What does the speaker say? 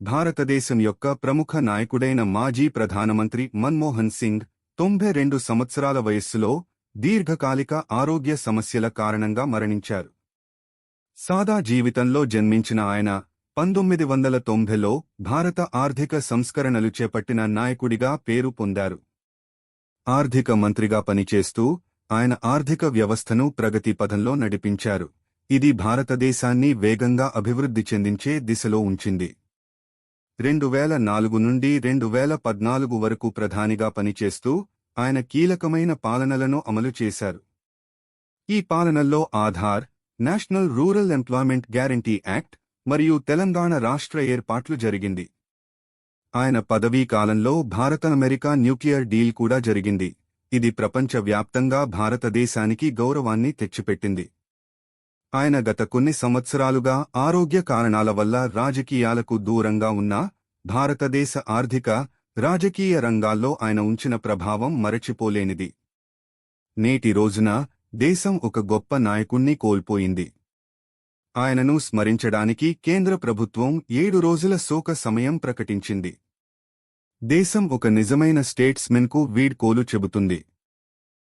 భారతదేశం యొక్క ప్రముఖ నాయకుడైన మాజీ ప్రధానమంత్రి మన్మోహన్ సింగ్ తొంభై రెండు సంవత్సరాల వయస్సులో దీర్ఘకాలిక ఆరోగ్య సమస్యల కారణంగా మరణించారు. సాదా జీవితంలో జన్మించిన ఆయన పంతొమ్మిది వందల తొంభైలో భారత ఆర్థిక సంస్కరణలు చేపట్టిన నాయకుడిగా పేరు పొందారు. ఆర్థిక మంత్రిగా పనిచేస్తూ ఆయన ఆర్థిక వ్యవస్థను ప్రగతి పథంలో నడిపించారు. ఇది భారతదేశాన్ని వేగంగా అభివృద్ధి చెందించే దిశలో ఉంచింది. రెండు వేల నాలుగు నుండి రెండు వేల పద్నాలుగు వరకు ప్రధానిగా పనిచేస్తూ ఆయన కీలకమైన పాలనలను అమలు చేశారు. ఈ పాలనల్లో Aadhaar national rural employment guarantee act మరియు తెలంగాణ రాష్ట్ర ఏర్పాట్లు జరిగింది. ఆయన పదవీ కాలంలో భారత అమెరికా న్యూక్లియర్ డీల్ కూడా జరిగింది. ఇది ప్రపంచవ్యాప్తంగా భారతదేశానికి గౌరవాన్ని తెచ్చిపెట్టింది. ఆయన గత కొన్ని సంవత్సరాలుగా ఆరోగ్య కారణాల వల్ల రాజకీయాలకు దూరంగా ఉన్నా భారతదేశ ఆర్థిక రాజకీయ రంగాల్లో ఆయన ఉంచిన ప్రభావం మరచిపోలేనిది. నేటి రోజున దేశం ఒక గొప్ప నాయకుణ్ణి కోల్పోయింది. ఆయనను స్మరించడానికి కేంద్ర ప్రభుత్వం ఏడు రోజుల శోక సమయం ప్రకటించింది. దేశం ఒక నిజమైన స్టేట్స్మెన్కు వీడ్కోలు చెబుతుంది.